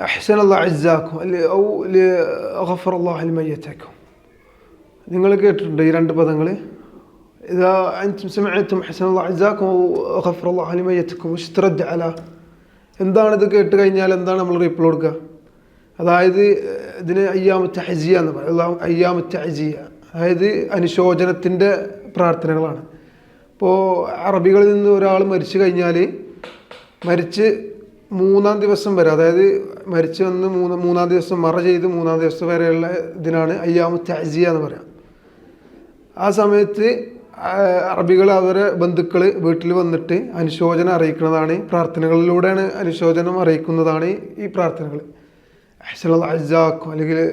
أحسن الله عزاكم اللي- أو اللي غفر الله لميتكم നിങ്ങൾ കേട്ടിട്ടുണ്ട് ഈ രണ്ട് പദങ്ങൾ إذا أنتم سمعتم أحسن الله عزاكم أو غفر الله لميتكم وش ترد على എന്താണ് ഇത് കേട്ട് കഴിഞ്ഞാൽ എന്താണ് നമ്മൾ റീപ്ലൈ കൊടുക്കുക അതായത് ഇതിന് അയ്യാമത്തെ ഹജിയ എന്ന് പറയും അള്ളാഹു അയ്യാമത്തെ ഹജിയ അതായത് അനുശോചനത്തിൻ്റെ പ്രാർത്ഥനകളാണ് ഇപ്പോൾ അറബികളിൽ നിന്ന് ഒരാൾ മരിച്ചു കഴിഞ്ഞാൽ മരിച്ച് മൂന്നാം ദിവസം വരെ അതായത് മരിച്ചു വന്ന് മൂന്ന് മൂന്നാം ദിവസം മറ ചെയ്ത് മൂന്നാം ദിവസം വരെയുള്ള ഇതിനാണ് അയ്യാമു തജിയ എന്ന് പറയാം. ആ സമയത്ത് അറബികൾ അവരെ ബന്ധുക്കൾ വീട്ടിൽ വന്നിട്ട് അനുശോചനം അറിയിക്കുന്നതാണ് പ്രാർത്ഥനകളിലൂടെയാണ് അനുശോചനം അറിയിക്കുന്നതാണ് ഈ പ്രാർത്ഥനകൾ അഹ്സലാക്കും അല്ലെങ്കിൽ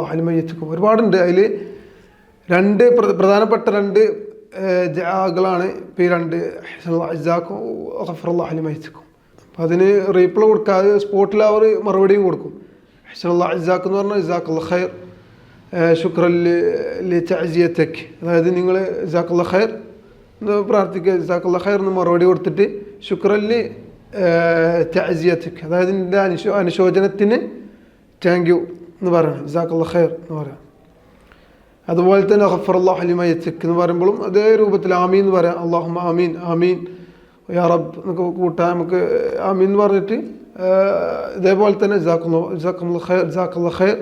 അലിമയ്യത്തുക്കും ഒരുപാടുണ്ട്. അതിൽ രണ്ട് പ്ര- പ്രധാനപ്പെട്ട രണ്ട് ജാകളാണ് ഇപ്പോൾ ഈ രണ്ട് അജാക്കും ഹഫറുള്ള അലിമയ്യത്തുക്കും അപ്പം അതിന് റീപ്ലൈ കൊടുക്കാതെ സ്പോട്ടിൽ അവർ മറുപടിയും കൊടുക്കും. അഹ്സലാ ഇസാക്ക് എന്ന് പറഞ്ഞാൽ ഇസാഖ് ഖൈർ. ശുക്രൻ അജിയത്തേക്ക് അതായത് നിങ്ങൾ ജാക്കുള്ള ഖൈർ എന്ന് പ്രാർത്ഥിക്കുക ജാക്കുള്ള ഖൈർ എന്ന് മറുപടി കൊടുത്തിട്ട് ശുക്രല്ലി ചജിയത്തേക്ക് അതായത് നിന്റെ അനുശോ അനുശോചനത്തിന് താങ്ക് യു എന്ന് പറയണം. ജാക്കുള്ള ഖൈർ എന്ന് പറയാം അതുപോലെ തന്നെ ഹഫർ അള്ളാഹ് അലിമയത്തേക്ക് എന്ന് പറയുമ്പോഴും അതേ രൂപത്തിൽ ആമീൻ എന്ന് പറയാം. അള്ളാഹു ആമീൻ ആമീൻ. യാ റബ്ബ് എന്നൊക്കെ കൂട്ടാൻ നമുക്ക് ആമീൻ എന്ന് പറഞ്ഞിട്ട് ഇതേപോലെ തന്നെ ജാക്കുള്ള ജാക്കുള്ള ഖൈർ ജാക്കുള്ള ഖൈർ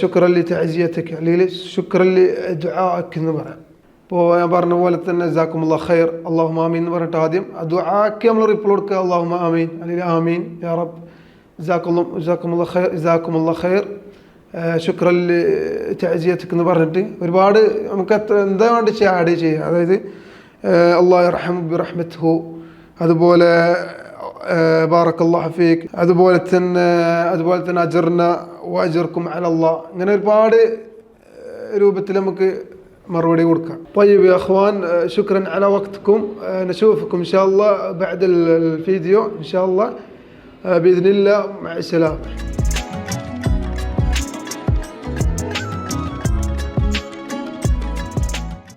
ശുക്രൻ ലി തഅസിയത്തക്ക് അല്ലെങ്കിൽ ശുക്രല്ലി ലി ദുആക്ക് എന്ന് പറയാം. ഇപ്പോൾ ഞാൻ പറഞ്ഞ പോലെ തന്നെ ജാക്കുമുള്ള ഖൈർ അള്ളാഹു ആമീൻ എന്ന് പറഞ്ഞിട്ട് ആദ്യം ദുആക്ക് നമ്മൾ റിപ്ലൈ കൊടുക്കുക അള്ളാഹു ആമീൻ അല്ലെങ്കിൽ ആമീൻ യാറബ് ജാക്കുള്ള ജാക്കുമുള്ള ഖൈർ ജാക്കുമുള്ള ഖൈർ ശുക്രല്ലി തജിയത്തേക്ക് എന്ന് പറഞ്ഞിട്ട് ഒരുപാട് നമുക്ക് എത്ര എന്താ വേണ്ടി ആഡ് ചെയ്യുക. അതായത് അള്ളാഹു റഹം ബിറഹ്മത്ഹു അതുപോലെ ബാറക്കല്ലാഹു ഫീക്ക് അതുപോലെ തന്നെ അതുപോലെ തന്നെ അജർന വജർക്കും അലല്ലാ ഇങ്ങനെ ഒരുപാട് രൂപത്തിൽ നമുക്ക് മറുപടി കൊടുക്കാം طيب يا اخوان شكرا على وقتكم نشوفكم ان شاء الله بعد الفيديو ان شاء الله باذن الله مع السلامه